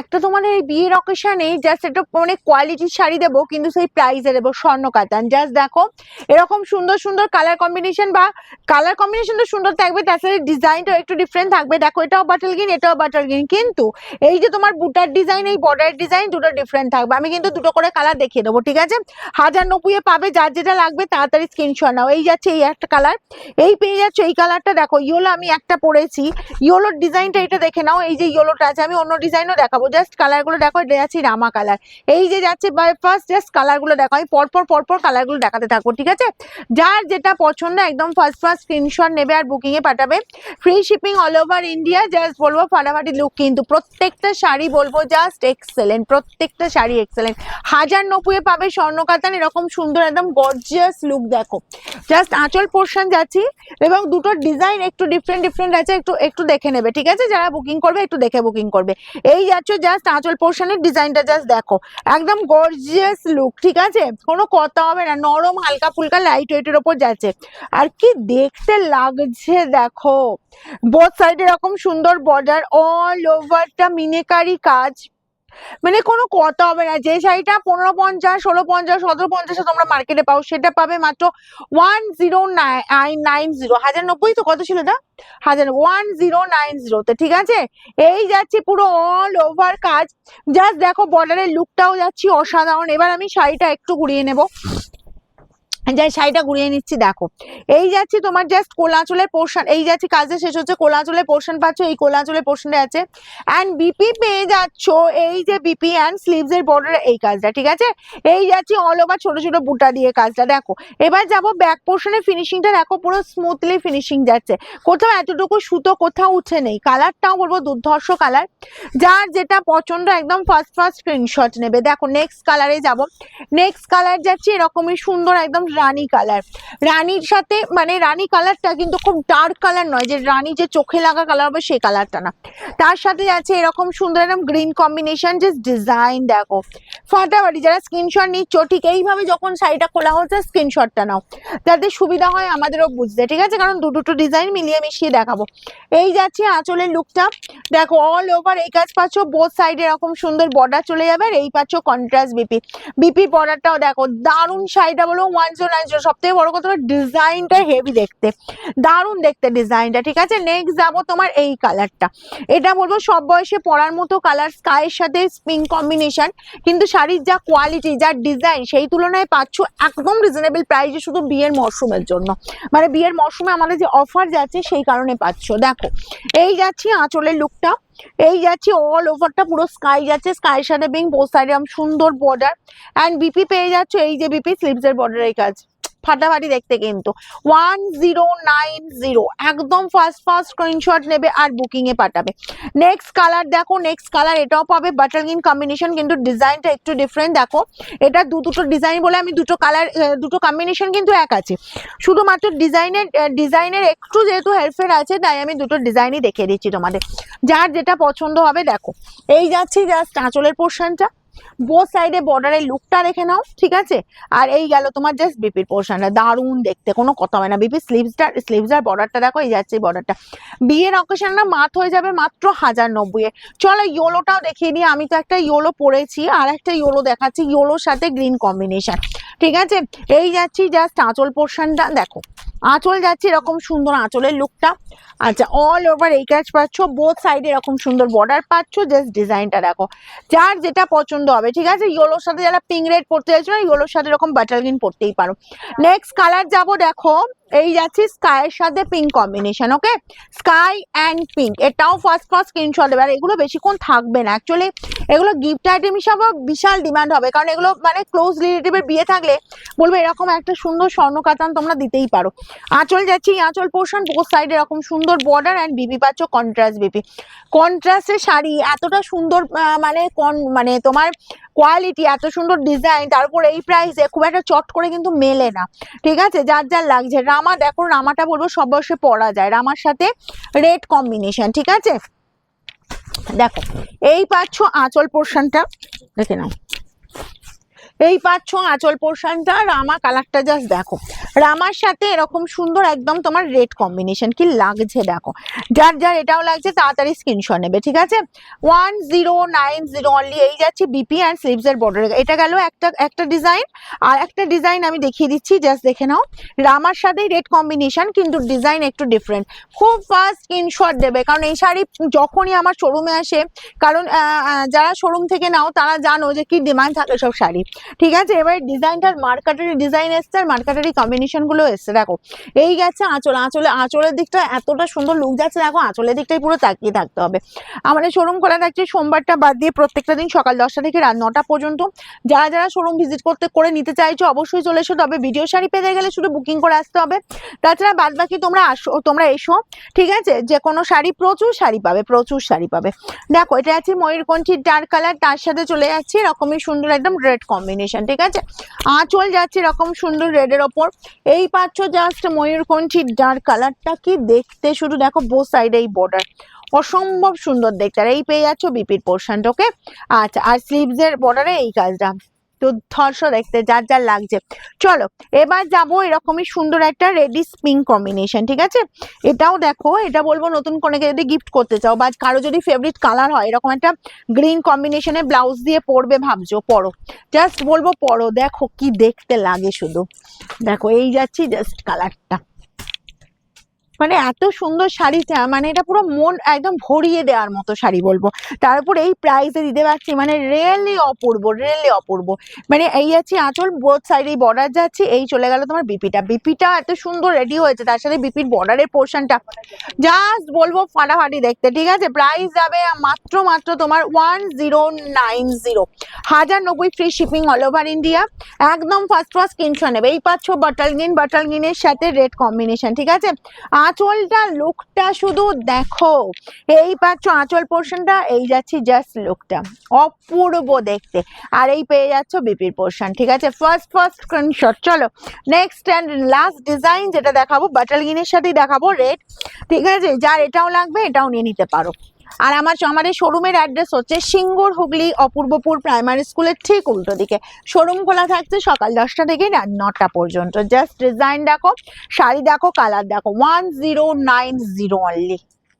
একটা তোমার এই বিয়ের অকেশনে জাস্ট একটা মানে কোয়ালিটির শাড়ি দেবো, কিন্তু সেই প্রাইসে দেবো স্বর্ণ কাতান। জাস্ট দেখো, এরকম সুন্দর সুন্দর কালার কম্বিনেশন বা কালার কম্বিনেশন তো সুন্দর থাকবে তাছাড়া ডিজাইনটাও একটু ডিফারেন্ট থাকবে। দেখো, এটাও বাটাল গ্রিন এটাও বাটাল গ্রিন কিন্তু এই যে তোমার বুটার ডিজাইন এই বর্ডার ডিজাইন দুটো ডিফারেন্ট থাকবে। আমি কিন্তু দুটো করে কালার দেখিয়ে দেবো, ঠিক আছে? হাজার নব্বইয়ে পাবে, যার যেটা লাগবে তাড়াতাড়ি স্ক্রিনশট নাও। এই যাচ্ছে এই একটা কালার এই পেয়ে যাচ্ছে, এই কালারটা দেখো ইয়োলো আমি একটা পরেছি। ইয়োলোর ডিজাইনটা এটা দেখে নাও, এই যে ইয়োলোটা আছে, আমি অন্য ডিজাইনও দেখাবো। জাস্ট কালারগুলো দেখো যাচ্ছে রামা কালার এই যে যাচ্ছে ফার্স্ট জাস্ট কালারগুলো দেখো, আমি পরপর পরপর কালারগুলো দেখাতে থাকব, ঠিক আছে? যার যেটা পছন্দ, একদম ফার্স্ট ফার্স্ট স্ক্রিনশট নেবে আর বুকিং এ পাঠাবে। Free shipping all over India just বলব ফাটাফাটি লুক কিন্তু প্রত্যেকটা শাড়ি বলব জাস্ট এক্সেলেন্ট প্রত্যেকটা শাড়ি এক্সেলেন্ট হাজার নব্বইয়ে পাবে স্বর্ণকাতান, এরকম সুন্দর, একদম গর্জিয়াস লুক দেখো। জাস্ট আঁচল পোর্শন যাচ্ছি, এবং দুটো ডিজাইন একটু ডিফারেন্ট ডিফারেন্ট আছে, একটু একটু দেখে নেবে, ঠিক আছে? যারা বুকিং করবে, একটু দেখে বুকিং করবে। এই যাচ্ছ জাস্ট আঁচল পোর্শনের ডিজাইনটা জাস্ট দেখো। একদম গর্জিয়াস লুক ঠিক আছে? কোনো কথা হবে না, নরম, হালকা ফুলকা লাইট ওয়েটের ওপর যাচ্ছে। আর কি দেখতে লাগছে দেখো? বোথ সাইড এরকম সুন্দর বর্ডার অল ওভারটা মিনেকারি কাজ মানে কোনো কথা হবে না, যে শাড়িটা পনেরো পঞ্চাশ, ষোলো পঞ্চাশ, সতেরো পঞ্চাশে তোমরা মার্কেটে পাও, সেটা পাবে মাত্র one zero nine nine zero হাজার নব্বই তো কত ছিল এটা? হাজার ওয়ান জিরো নাইন জিরোতে ঠিক আছে? এই যাচ্ছে পুরো অল ওভার কাজ। জাস্ট দেখো বর্ডারের লুকটাও যাচ্ছি অসাধারণ। এবার আমি শাড়িটা একটু ঘুরিয়ে নেব। যাই শাড়িটা ঘুরিয়ে নিচ্ছি, দেখো। এই যাচ্ছি তোমার জাস্ট কোলাচলের পোর্শন এই যাচ্ছি কাজে শেষ হচ্ছে, কোলাচলের পোর্শন পাচ্ছ, এই কোলাচলের পোর্শনে আছে। অ্যান্ড বিপি পেয়ে যাচ্ছ, এই যে বিপি অ্যান্ড স্লিভস এর বর্ডার এই কাজটা, ঠিক আছে? এই যাচ্ছি অল ওভার ছোট ছোট বুটা দিয়ে কাজটা, দেখো। এবার যাব ব্যাক পোর্শনের ফিনিশিংটা দেখো পুরো স্মুথলি ফিনিশিং যাচ্ছে। কোথাও এতটুকু সুতো কোথাও উঠে নেই। কালারটাও বলব দুর্ধর্ষ কালার যার যেটা পছন্দ, একদম ফার্স্ট ফার্স্ট স্ক্রিনশট নেবে। দেখো নেক্সট কালারে যাব। নেক্সট কালার যাচ্ছে এরকমই সুন্দর, একদম রানী কালার রানীর সাথে মানে রানী কালারটা কিন্তু খুব ডার্ক কালার নয়, যে রানী যে চোখে লাগা কালার হবে সেই কালারটা না। তার সাথে আছে এরকম সুন্দর এরকম গ্রিন কম্বিনেশন যে ডিজাইন দেখো। ফাটাফাটি যারা স্ক্রিনশট নিচ্ছ, ঠিক এইভাবে যখন শাড়িটা খোলা হচ্ছে স্ক্রিনশটটা নাও। যাতে সুবিধা হয় আমাদেরও বুঝতে, ঠিক আছে? কারণ দু দুটো ডিজাইন মিলিয়ে মিশিয়ে দেখাবো। এই যাচ্ছে আঁচলের লুকটা দেখো অল ওভার এই কাজ পাচ্ছ বোথ সাইডে এরকম সুন্দর বর্ডার চলে যাবে, আর এই পাচ্ছ কন্ট্রাস্ট বিপি বিপি বর্ডারটাও দেখো, দারুণ শাড়িটা বলো ওয়ান জিরো নাইন জিরো সব থেকে বড় কথা ডিজাইনটা হেভি দেখতে। দারুণ দেখতে ডিজাইনটা ঠিক আছে? নেক্সট যাব তোমার এই কালারটা এটা বলব, সব বয়সে পরার মতো কালার স্কাইয়ের সাথে পিঙ্ক কম্বিনেশন কিন্তু শাড়ির যা কোয়ালিটি যা ডিজাইন সেই তুলনায় পাচ্ছ একদম রিজনেবল প্রাইসে শুধু বিয়ের মরশুমের জন্য। মানে বিয়ের মরশুমে আমাদের যে অফার যাচ্ছে, সেই কারণে পাচ্ছ। দেখো, এই যাচ্ছি আঁচলের লুকটা এই যাচ্ছি অল ওভারটা পুরো স্কাই যাচ্ছে স্কাই সাথে বিং বোসাইরাম সুন্দর বর্ডার অ্যান্ড বিপি পেয়ে যাচ্ছ এই যে বিপি স্লিভসের বর্ডারের কাজ। ফাটাফাটি দেখতে কিন্তু। ওয়ান জিরো নাইন জিরো একদম ফার্স্ট ফার্স্ট স্ক্রিনশট নেবে আর বুকিং এ পাঠাবে। নেক্সট কালার দেখো নেক্সট কালার এটাও পাবে বাটার গ্রিন কম্বিনেশন কিন্তু ডিজাইনটা একটু ডিফারেন্ট দেখো, এটা দু দুটো ডিজাইন বলে আমি দুটো কালার দুটো কম্বিনেশন কিন্তু এক আছে। শুধুমাত্র ডিজাইনের ডিজাইনের একটু যেহেতু হেরফের আছে, তাই আমি দুটো ডিজাইনই দেখিয়ে দিচ্ছি তোমাদের। যার যেটা পছন্দ হবে, দেখো। এই যাচ্ছি জাস্ট আঁচলের পোর্শনটা বোথ সাইডে বর্ডারের লুকটা দেখে নাও, ঠিক আছে? আর এই গেল তোমার জাস্ট বিপির পোর্শনটা দারুণ দেখতে, কোনো কথা হয় না। বিপি স্লিভসটা স্লিভসটার বর্ডারটা দেখো, এই যাচ্ছে বর্ডারটা বিয়ের অকেশনটা মাত হয়ে যাবে মাত্র হাজার নব্বইয়ে চলো ইয়োলোটাও দেখিয়ে দিই। আমি তো একটা ইয়োলো পরেছি, আর একটা ইয়োলো দেখাচ্ছি ইয়োলোর সাথে গ্রিন কম্বিনেশন ঠিক আছে? এই যাচ্ছি জাস্ট আঁচল পোর্শনটা দেখো। আঁচল যাচ্ছে এরকম সুন্দর আঁচলের লুকটা আচ্ছা অল ওভার এই কাজ পাচ্ছ বোথ সাইডে এরকম সুন্দর বর্ডার পাচ্ছ জাস্ট ডিজাইনটা দেখো। যার যেটা পছন্দ হবে, ঠিক আছে? ইয়োলোর সাথে যারা পিঙ্ক রেড পড়তে চাইছো না ইয়োলোর সাথে এরকম বাটার গ্রিন পড়তেই পারো। নেক্সট কালার যাব, দেখো, এই যাচ্ছি স্কাইয়ের সাথে pink combination okay sky and pink এটাও ফার্স্ট ফার্স্ট স্ক্রিনশট এবার এগুলো বেশিক্ষণ থাকবে না অ্যাকচুয়ালি এগুলো গিফট আইটেম হিসাবে বিশাল ডিমান্ড হবে, কারণ এগুলো মানে ক্লোজ রিলেটিভের বিয়ে থাকলে বলব এরকম একটা সুন্দর স্বর্ণ কাতান তোমরা দিতেই পারো। আঁচল যাচ্ছি এই আঁচল পোর্শন বোথ সাইডে এরকম সুন্দর বর্ডার অ্যান্ড বিপি পাচ্ছ কন্ট্রাস্ট বিপি কন্ট্রাস্টের শাড়ি এতটা সুন্দর মানে কন মানে তোমার কোয়ালিটি এত সুন্দর ডিজাইন তারপর এই প্রাইসে খুব একটা চট করে কিন্তু মেলে না। ঠিক আছে? যার যার লাগছে। রামা, দেখো, রামাটা বলব সব বয়সে পরা যায়। রামার সাথে রেড কম্বিনেশন ঠিক আছে? দেখো, এই পাচ্ছ আঁচল পোর্শনটা দেখে নাও। এই পাচ্ছ আঁচল পোর্শনটা, রামা কালারটা জাস্ট দেখো। রামার সাথে এরকম সুন্দর একদম তোমার রেড কম্বিনেশন কি লাগছে দেখো। যার যার এটাও লাগছে, তাড়াতাড়ি স্ক্রিনশট নেবে, ঠিক আছে? One zero nine zero only এই যাচ্ছে বিপি অ্যান্ড স্লিভস এর বর্ডার এটা গেল একটা একটা ডিজাইন আর একটা ডিজাইন আমি দেখিয়ে দিচ্ছি জাস্ট দেখে নাও। রামার সাথে রেড কম্বিনেশন কিন্তু ডিজাইন একটু ডিফারেন্ট খুব ফাস্ট স্ক্রিনশট দেবে, কারণ এই শাড়ি যখনই আমার শোরুমে আসে, কারণ যারা শোরুম থেকে নাও, তারা জানো যে কি ডিমান্ড থাকে সব শাড়ি। ঠিক আছে, এবার ডিজাইনটার মার্কাটারি ডিজাইন এসছে আর মার্কাটারি কম্বিনেশনগুলো এসছে, দেখো। এই গেছে আঁচল, আঁচলে, আঁচলের দিকটা এতটা সুন্দর লুক যাচ্ছে, দেখো, আঁচলের দিকটাই পুরো তাকিয়ে থাকতে হবে। আমাদের শোরুম খোলা থাকছে, সোমবারটা বাদ দিয়ে প্রত্যেকটা দিন সকাল দশটা থেকে রাত নটা পর্যন্ত। যারা যারা শোরুম ভিজিট করতে, করে নিতে চাইছো, অবশ্যই চলে এসো, তবে ভিডিও শাড়ি পেতে গেলে শুধু বুকিং করে আসতে হবে। তাছাড়া বাদ বাকি তোমরা আসো, তোমরা এসো, ঠিক আছে? যে কোনো শাড়ি, প্রচুর শাড়ি পাবে, প্রচুর শাড়ি পাবে। দেখো, এটা আছে ময়ূরকণ্ঠীর ডার্ক কালার তার সাথে চলে যাচ্ছে এরকমই সুন্দর একদম রেড কম্বিনেশন ঠিক আছে? আঁচল যাচ্ছে এরকম সুন্দর রেডের ওপর। এই পাচ্ছ জাস্ট ময়ূরকণ্ঠীর ডার্ক কালারটা কি দেখতে? শুধু দেখো বো সাইডে এই বর্ডার অসম্ভব সুন্দর দেখতে। আর এই পেয়ে যাচ্ছ বিপির পোর্শনটা ওকে আচ্ছা আর স্লিভস এর বর্ডারে এই কাজটা। তো ধর্ষ দেখতে, যার যার লাগছে। চলো, এবার যাব এরকমই সুন্দর একটা রেডি পিঙ্ক কম্বিনেশন, ঠিক আছে? এটাও দেখো, এটা বলব নতুন কোনেকে যদি গিফট করতে চাও, বা কারও যদি ফেভারিট কালার হয়, এরকম একটা গ্রিন কম্বিনেশনে ব্লাউজ দিয়ে পরবে ভাবছ, পরো। জাস্ট বলব পরো, দেখো কি দেখতে লাগে শুধু। দেখো, এই যাচ্ছি জাস্ট কালারটা মানে এত সুন্দর শাড়িটা মানে এটা পুরো মন একদম ভরিয়ে দেওয়ার মতো শাড়ি বলব। তারপর এই প্রাইসে দিতে পারছি মানে রিয়েলি অপূর্ব রিয়েলি অপূর্ব। মানে এই আছে আঁচল বোথ সাইডে বর্ডার যাচ্ছে, এই চলে গেল তোমার বিপিটা বিপিটা এত সুন্দর রেডি হয়েছে, তার সাথে বিপির বর্ডারের পোর্শনটা জাস্ট বলব ফাটাফাটি দেখতে, ঠিক আছে? প্রাইস যাবে মাত্র মাত্র তোমার ওয়ান জিরো নাইন জিরো হাজার নব্বই free shipping all over India একদম ফার্স্ট ফার্স্ট স্ক্রিনশট নেবে। এই পাচ্ছ বাটাল গ্রিন বাটাল গ্রিনের সাথে রেড কম্বিনেশন ঠিক আছে? আঁচলটা লুকটা শুধু দেখো। এই পাচ্ছ আঁচল পোর্শনটা এই যাচ্ছি জাস্ট লুকটা অপূর্ব দেখতে। আর এই পেয়ে যাচ্ছ বিপির পোর্শন ঠিক আছে? ফার্স্ট ফার্স্ট স্ক্রিনশট চলো। নেক্সট অ্যান্ড লাস্ট ডিজাইন যেটা দেখাবো বাটালগিনের সাথেই দেখাবো রেড ঠিক আছে? যার এটাও লাগবে, এটাও নিয়ে নিতে পারো। আর আমার আমাদের শোরুমের অ্যাড্রেস হচ্ছে সিঙ্গুর হুগলি অপূর্বপুর প্রাইমারি স্কুলের ঠিক উল্টো দিকে। শোরুম খোলা থাকছে সকাল দশটা থেকে রাত নটা পর্যন্ত। জাস্ট ডিজাইন দেখো, শাড়ি দেখো কালার দেখো। One zero nine zero only